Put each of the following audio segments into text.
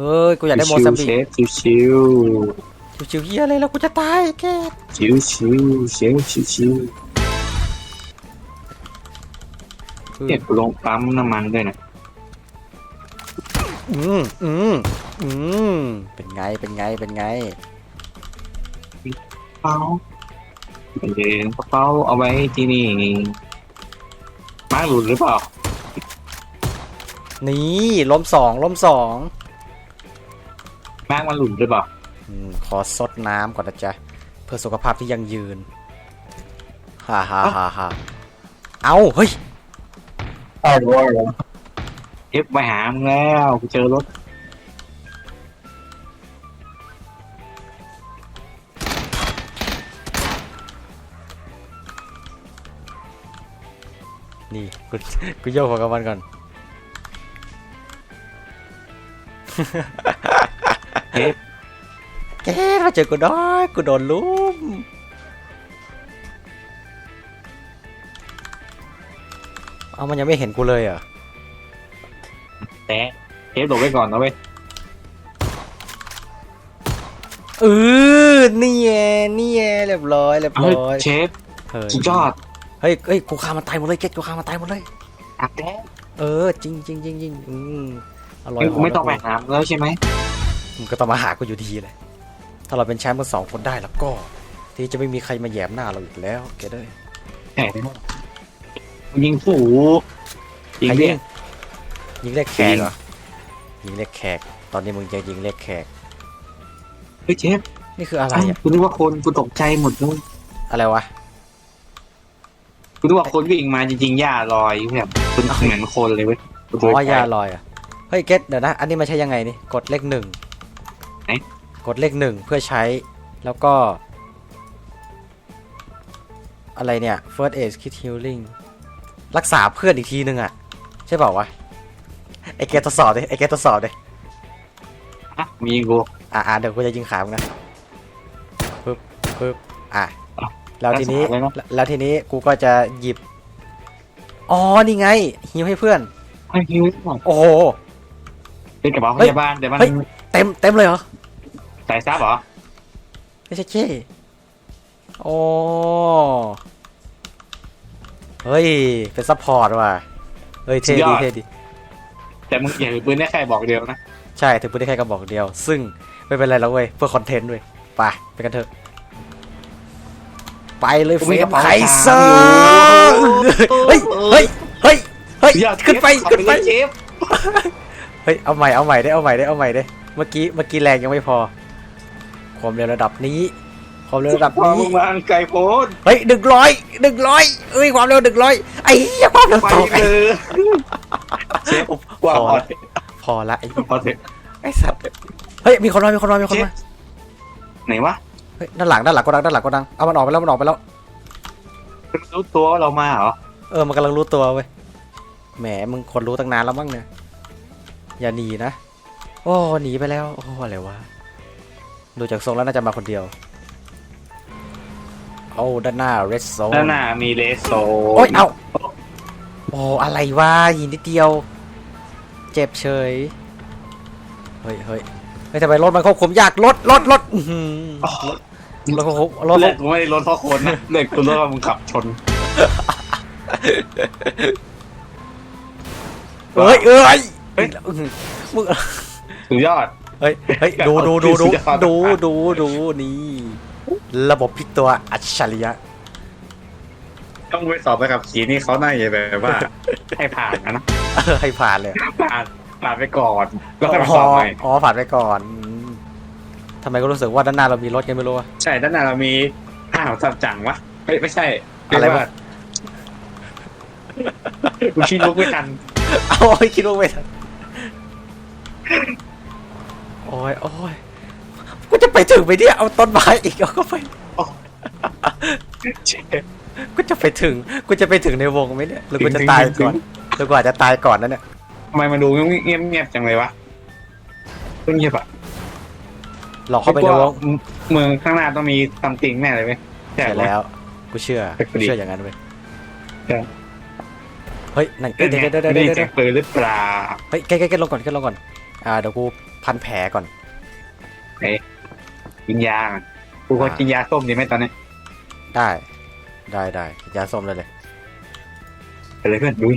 ฮ้ย กูอยากได้โมชิซัมวๆบิเชกฟชิวชิวๆเฮียอะไรแล้วกูจะตายแกๆชิวชิวๆเชฟชิวชิวๆเก็บลงปั๊มน้ำมันด้วยนะอืมอืมอืมเป็นไง เป็นไง เป็นไงเป้าเป็นเดินกระเป๋าเอาไว้ที่นี่มาหลุดหรือเปล่า นี่ล้มสองล้มสอง มากมันหลุดหรือเปล่าอืมขอซดน้ำก่อนนะจ๊ะ เพื่อสุขภาพที่ยังยืนฮ่าฮ่าฮ่าฮ่าเอาเฮ้ยเอฟไปหามึงแล้วกูเจอรถนี่กูกูโยกหัวกับมันก่อนเอฟ แกมาเจอกูด้อยกูโดนลุมเอามันยังไม่เห็นกูเลยเหรอะแต่เอฟหลบไว้ก่อนนะเว้ยเออนี่แงนี่แงเรียบร้อยเรียบเฮ้ยร้อยเชฟเฮ้ยสุดยอดเฮ้ยเฮ้ยกูฆ่ามันตายหมดเลยเก็ตกูฆ่ามันตายหมดเลย อักแด้เออจริงจริงจริงจริงอืมอร่อยกูไม่ต้องไปหาแล้วใช่ไหม มึงก็ต้องมาหากูอยู่ดีเลยถ้าเราเป็นแชมป์กันสองคนได้แล้วก็ ที่จะไม่มีใครมาแหยมหน้าเราอีกแล้วเก็ตเลยแหมยิงฝูยิงใครเรียิยงยิงเลขแขกเหรอยิงเลขแขก ตอนนี้มึงจะยิงเลขแขกเฮ้ยเชฟนี่คืออะไรอ้าวอะกูนึกว่าคนกูตกใจหมดเลยอะไรวะกูนึกว่าคนวิ่งมาจริงๆหญ้าลอยแบบคุณเหมือนคนเลยเว้ยกูอ๋ตัวอใจยาลอยอะเฮ้ยเก็ตเดี๋ยวนะ อันนี้มันใช้ยังไงนี่กดเลขหนึ่ง ไหนกดเลขหนึ่งเพื่อใช้แล้วก็ อะไรเนี่ย first aid kit healing รักษาเพื่อนอีกทีนึงอะ ใช่เปล่าวะ ไอเกตทดสอบดิไอเกตทดสอบดิอะมีกูอ่าเดี๋ยวกูจะยิงขามึงนะปึ๊บปึ๊บอะแล้วทีนี้รักษาเลยเนอะแล้วแล้วทีนี้กูก็จะหยิบ อ๋อ นี่ไงฮิวให้เพื่อนไอ้ฮิวหมดโอ้โหเป็นกระเป๋าพเฮ้ยยาบาลแต่มันเฮ้ยเต็มเต็มเลยเหรอ ใส่ซับเหรอ ไม่ใช่เช่โอ้เฮ้ย เป็นซัพพอร์ตว่ะ เฮ้ย เท่ดีเท่ดี แต่มึงอย่าถือปืนได้แค่บอกเดียวนะ ใช่ ถึงพูดได้แค่กระบอกเดียว ซึ่งไม่เป็นไรแล้วเว้ย เพื่อคอนเทนต์เว้ย ไป ไปกันเถอะ ไปเลยเฟรมไคเซอร์เฮ้ย เฮ้ย เฮ้ย เฮ้ย ขึ้นไป ขึ้นไป เชฟเฮ้ย เอาใหม่ เอาใหม่ได้ เอาใหม่ได้ เอาใหม่ได้ เมื่อกี้ เมื่อกี้แรงยังไม่พอ ความเร็วระดับนี้ ความเร็วระดับวางนี้วางไก่โพดเฮ้ยหนึ่งร้อยหนึ่งร้อยเอ้ยความเร็วหนึ่งร้อยไอ้เหี้ยความเร็วไปตกเออเชฟว่าพอพอละไอ้พอเถอะไอ้สัตว์เฮ้ยมีคนมามีคนมามีคนเชฟมาไหนวะเฮ้ยด้านหลังด้านหลังก็ดังด้านหลังก็ดังเอามันออกไปแล้วมันออกไปแล้วรู้ตัวว่าเรามาเหรอเออมันกำลังรู้ตัวเว้ยแหมมึงคนรู้ตั้งนานแล้วมั้งเนี่ยอย่าหนีนะโอ้หนีไปแล้วโอ้อะไรวะ ดูจากทรงแล้วน่าจะมาคนเดียวเอาด้านหน้า red zone ด้านหน้ามีเลสโซโอ้ยเอาโอ้อะไรวะหินนิดเดียว เจ็บเฉยเฮ้ยเฮ้ยเฮ้ยทำไมรถมันควบคุมยากรถรถรถอื้อหือรถควบคุมรถเลือดกูไม่ได้ลดเพราะคนนะเลือดกูลดเพราะมึงขับชนเฮ้ยเอ้ยเฮ้ยอื้อหือมึงสุดยอด เฮ้ยเฮ้ยดูดูดูดูสุดยอดดูดูดูนี่ ระบบพลิกตัวอัจฉริยะ ต้องไปสอบไปกับขี่นี่เขาหน้าใหญ่แบบว่า ให้ผ่านนะนะเออให้ผ่านเลยผ่านผ่านไปก่อนแล้วค่อยมาสอบใหม่อ๋อผ่านไปก่อนอืมทำไมก็รู้สึกว่าด้านหน้าเรามีรถกันไม่รู้อะใช่ด้านหน้าเรามีห้าของสับจังวะไม่ไม่ใช่อะไรวะเยกว่ากูคิดลุกไม่ทันโอ้ยคิดว่าไม่ทัน โอ้ยโอ้ยกูจะไปถึงไปเนี่ยเอาต้นไม้อีกเอาก็ไปกูจะไปถึงกูจะไปถึงในวงไหมเนี่ยหรือกูจะตายก่อนหรือกูอาจจะตายก่อนนั่นเนี่ยทำไมมาดูเงียบเงียบๆจังเลยวะต้องเงียบอะหลอกเข้าไปในวงเมืองข้างหน้าต้องมีซัมติงแน่เลยไหมใช่ใช่แล้แล้ววกูเชื่อไปกูดิเชื่ออย่างนั้นเว้ยใช่เฮ้ยนั่นเดี๋เดี๋ยยววเดี๋เดี๋ยยววเดี๋เดี๋ยยววเสียงปืนหรือเปล่าเฮ้ยแกแกแกลงก่อนแกลงก่อนอ่าเดี๋ยวกู พันแผลก่อนกินยาก่อนกูควรกินยาส้มดีไหมตอนนี้ได้ ได้ได้ยาส้มเลยเลย ไปเลยเพื่อนดู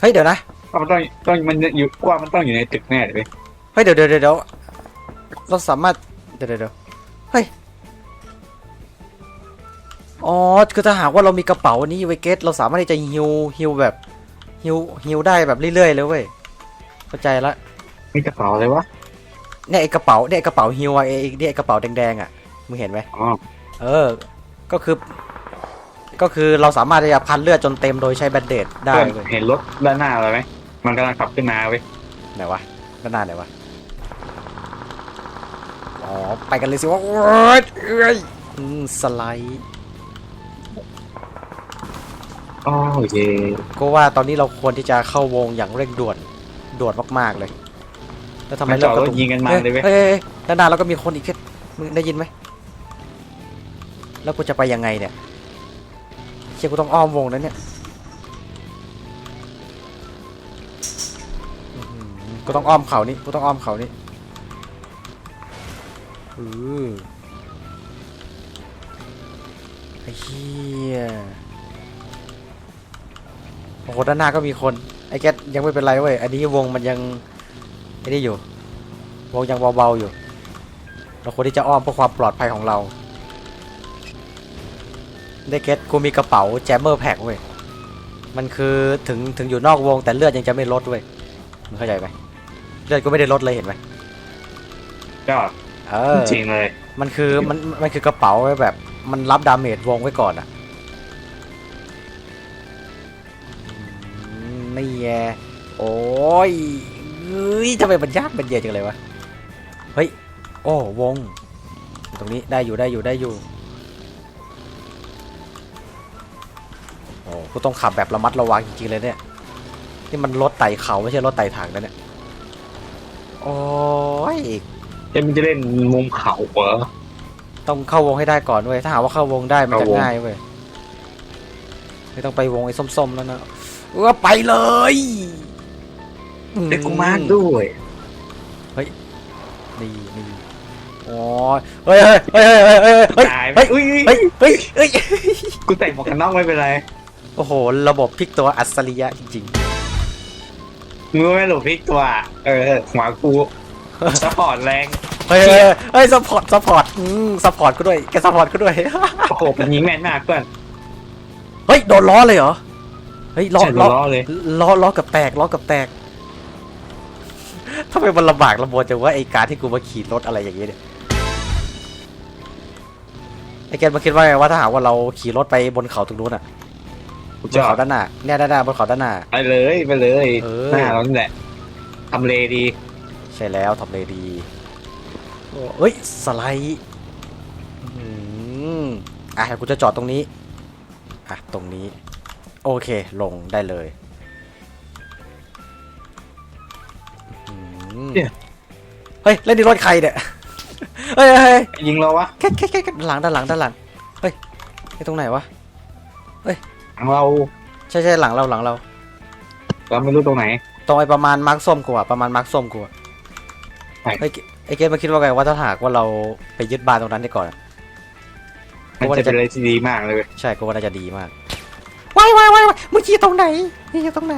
เฮ้ยเดี๋ยวนะว่ามันต้องต้องมันอยู่กว่ามันต้องอยู่ในตึกแน่เลยเว้ยเฮ้ยเดี๋ยวเดี๋ยวเดี๋ยวเดี๋ยวเราสามารถเดี๋ยวเดี๋ยวเดี๋ยวเฮ้ยอ๋อคือถ้าหากว่าเรามีกระเป๋านี้ไว้เกตเราสามารถที่จะฮิวฮิวแบบฮิวฮิวได้แบบเรื่อยๆเลยเว้ย เข้าใจละมีกระเป๋าเลยวะ เนี่ยไอ้กระเป๋าเนี่ยไอ้กระเป๋าฮิวอะไอ้ไอ้เนี่ยไอ้กระเป๋าแดงๆอะมึงเห็นไหมอ๋อ เออ ก็คือ ก็คือเราสามารถที่จะพันเลือดจนเต็มโดยใช้แบนเดดได้เพื่อนเว้ยเห็นรถด้านหน้าเราไหม มันกำลังขับขึ้นมาเว้ย ไหนวะด้านหน้าไหนวะอ๋อไปกันเลยสิว่าโอ๊ยเอ้ยอืมสไลด์ อ๋อโอเค ก็ว่าตอนนี้เราควรที่จะเข้าวงอย่างเร่งด่วน ด่วนมากๆเลย แล้วทำไมมันจเริ่อมดกระรถตุกยิงกันมาเลยเว้ยเฮ้ยเฮ้ย เฮ้ยด้านหน้าเราก็มีคนอีกแค่มึงได้ยินไหมแล้วกูจะไปยังไงเนี่ยเชี่ยกูต้องอ้อมวงนั้นเนี่ยอื้อหือกูต้องอ้อมเขานี่กูต้องอ้อมเขานี่อือไอ้เหี้ยโอ้โหด้านหน้าก็มีคน ไอ้แกตยังไม่เป็นไรเว้ย อันนี้วงมันยังไอ้นี่อยู่ วงยังเบาๆอยู่ เราควรที่จะอ้อมเพื่อความปลอดภัยของเรา ได้เก็ตกูมีกระเป๋าแจมเมอร์แพ็กเว้ย มันคือถึงถึงอยู่นอกวงแต่เลือดยังจะไม่ลดเว้ย มึงเข้าใจไหมเลือดก็ไม่ได้ลดเลยเห็นไหมก็เออจริงเลย มันคือมันมันคือกระเป๋าไว้แบบ มันรับดาเมจวงไว้ก่อนอะ นี่แงโอ้ยเฮ้ยทำไมมันยากมันเย็นจังเลยวะ เฮ้ย โอ้วงอยู่ตรงนี้ได้อยู่ได้อยู่ได้อยู่ โอ้กูต้องขับแบบระมัดระวังจริงๆเลยเนี่ย นี่มันรถไต่เขาไม่ใช่รถไต่ถังนะเนี่ย โอ้ยเอ็มนจะเล่นมุมเขาเหรอ ต้องเข้าวงให้ได้ก่อนเว้ย ถ้าหากว่าเข้าวงได้มันจะเข้าวง ง่ายเว้ยไม่ต้องไปวงไอ้ส้มๆแล้วนะ เออไปเลยเด็กกูมากด้วยนี่นี่โอ้ยเฮ้ยเฮ้ยเฮ้ยเฮ้ยเฮ้ยเฮ้ยตายไหมเฮ้ยอุ้ยเฮ้ยเฮ้ยเฮ้ยกูใส่หมวกกันน็อกไม่เป็นไรโอ้โห ระบบพลิกตัวอัจฉริยะจริงมือไม่หลบพลิกตัวเออหัวกูสปอร์ตแรงๆเฮ้ยเฮ้ยเฮ้ยซัพพอร์ตซัพพอร์ตอืมซัพพอร์ตก็ด้วยแกซัพพอร์ตก็ด้วย โอ้โหมันยิงแม่นมากเพื่อนเฮ้ย โดนล้อเลยเหรอ เฮ้ยล้อใช่ล้อล้อเลยล้อล้อกับแตกล้อกับแตกทำไมมันลำบากลำบนจังว่าไอการที่กูมาขี่รถอะไรอย่างเงี้ยเนี่ยไอแกนมาคิดว่าไงว่าถ้าหากว่าเราขี่รถไปบนเขาตรงนู้นอะบนจอเขาดด้านหน้าเนี่ยด้านหน้าบนเขาด้านหน้าไปเลยไปเลยเออหน้าเรานี่แหละทำเลดี ใช่แล้วทำเลดีโอ้เอ้ยสไลด์อื้อหืออะกูจะจอดตรงนี้อะตรงนี้ โอเค ลงได้เลยอื้อหือเฮ้ย เล่นในรถใครเนี่ยเฮ้ยเฮ้ยเฮ้ยยิงเราวะแค่แค่แค่ด้านหลังด้านหลังด้านหลัง เฮ้ยไอ้ตรงไหนวะเราใช่ใช่หลังเราหลังเรา เราไม่รู้ตรงไหน ตรงไอ้ประมาณมาร์คส้มกูอะประมาณมาร์คส้มกูอะใช่ไอ้เกไอ้เกมมาคิดว่าไงว่าถ้าหากว่าเราไปยึดบ้านตรงนั้นได้ก่อนอะมันจะเป็นอะไรที่ดีมากเลยเว้ยใช่กูว่าน่าจะดีมากวายวายวายวายมึงขี่ตรงไหนมึงขี่ตรงไหน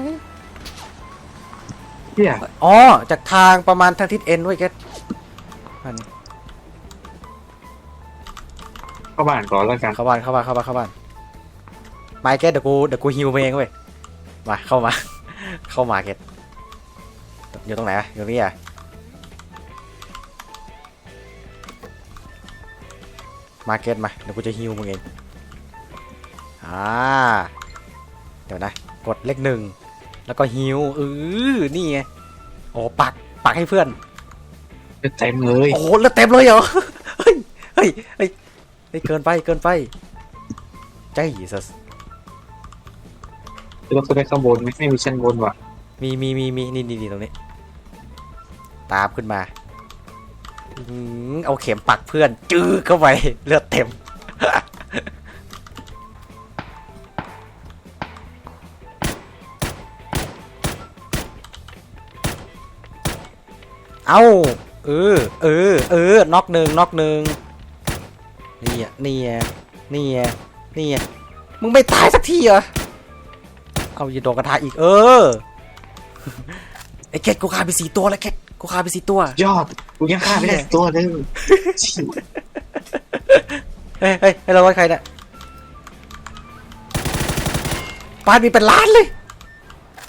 เฮียอ๋อ จากทางประมาณทางทิศเอ็นด้วยแกอันนี้เข้าบ้านก่อนแล้วกันเข้าบ้านเข้าบ้านเข้าบ้านเข้าบ้านมาไอ้แกเดี๋ยวกูเดี๋ยวกูฮิวเองเว้ย มาเข้ามา เข้ามาเกตอยู่ตรงไหนอะอยู่ตรงนี้อะมาเก็ตมาเดี๋ยวกูจะฮิวมึงเอง อ่า เดี๋ยวนะ กดเลขหนึ่ง แล้วก็ฮิวเออนี่ไง โอ้ปัก ปักให้เพื่อน เต็มเลย โอ้โหแล้วเต็มเลยเหรอ เฮ้ย เฮ้ย เฮ้ยเฮ้ยเกินไป เกินไป ใจสัสเราขึ้นไปข้างบนไหมไม่มีชั้นบนว่ะ มีมีมีมีนี่นี่นี่ตรงนี้ ตามขึ้นมาอื้อหือเอาเข็มปักเพื่อน จื้อเข้าไป เลือดเต็ม เอ้าเออ เออ เออ น็อกหนึ่งน็อกหนึ่งนี่อะนี่อะนี่อะนี่อะมึงไม่ตายสักทีเหรอ เอาอย่าโดนกระทะอีก เออ ไอ้เกตกูฆ่าไปสี่ตัวแล้วเกตกูฆ่าไปสี่ตัวยอดกูยังฆ่าไม่ได้สักตัวเลยเฮ้ยเฮ้ยให้เราไว้ใครเนี่ยบ้านมีเป็นล้านเลย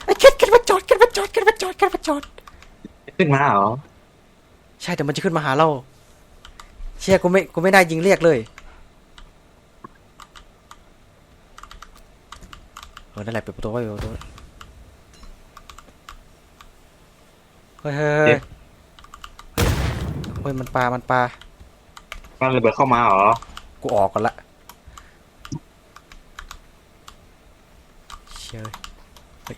ไอ้เกตเกตมาจอดเกตมาจอดเกตมาจอดเกตมาจอด ขึ้นมาเหรอ ใช่แต่มันจะขึ้นมาหาเรา เชี่ยกูไม่กูไม่ได้ยิงเรียกเลยเออนั่นแหละเปิดประตูไว้เปิดประตูไว้เฮ้ยเฮ้ยเฮ้ยเฮ้ยมันปลา มันปลา มันระเบิดเข้ามาเหรอ กูออกก่อนละเชี่ยเฮ้ย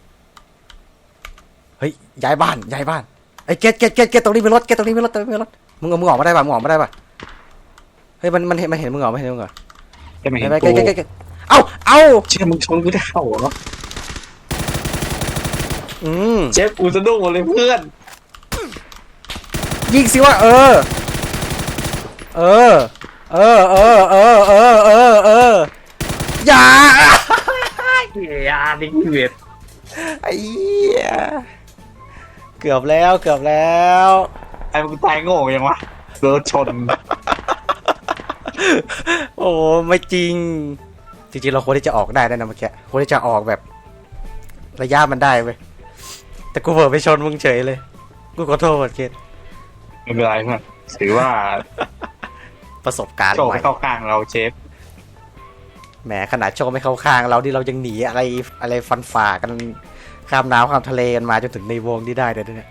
เฮ้ยย้ายบ้านย้ายบ้าน ไอ้ยเกตเกตเกตเกตตรงนี้มีรถเกตตรงนี้มีรถตรงนี้มีรถมึงเอามึงออกมาได้ป่ะมึงออกมาได้ป่ะเฮ้ยมันมันเห็นมันเห็นมึงเหรอไม่เห็นมึงเหรอจะไม่ไปเห็นไปเกกูตเกตเกตเอ้าเอ้าเชื่อมึงชนกูได้เหรออืมเชฟกูสะดุ้งหมดเลยเพื่อนยิงสิว่าเออ เออ เออ เออ เออ เออ เออ เออ อย่าเฮียดิเวทไอ้เหี้ย เกือบแล้วเกือบแล้วไอ้มึงตายโง่ยังวะโดนชน โอ้ไม่จริง จริงๆเราควรที่จะออกได้นะเมื่อกี้ควรที่จะออกแบบ ระยะมันได้เว้ยแต่กูเผลอไปชนมึงเฉยเลย กูขอโทษเกตไม่เป็นไรเพื่อนถือว่าประสบการณ์โชคใหม่ไม่เข้าข้างเราเชฟแหมขนาดโชคไม่เข้าข้างเราที่เรายังหนีอะไรอะไรฟันฝ่ากัน ข้ามน้ำข้ามทะเลกันมาจนถึงในวงที่ได้เลยเนี่ย